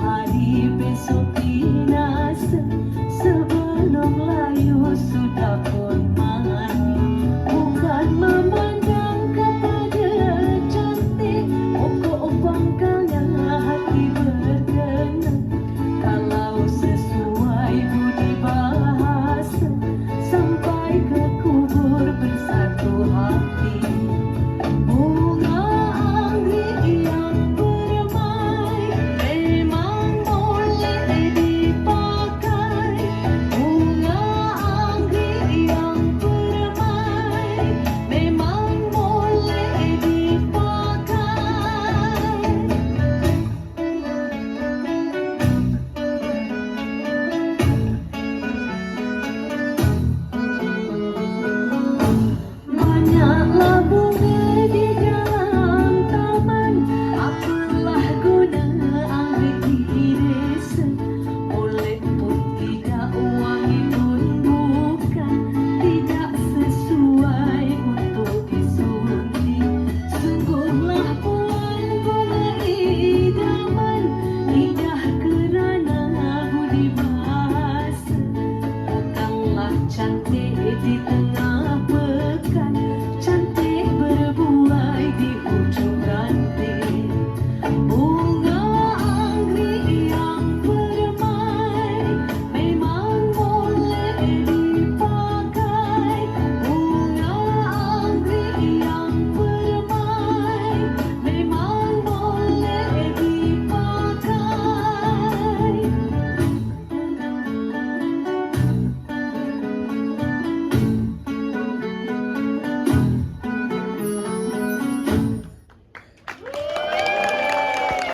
hari pe so pinas शांति जितना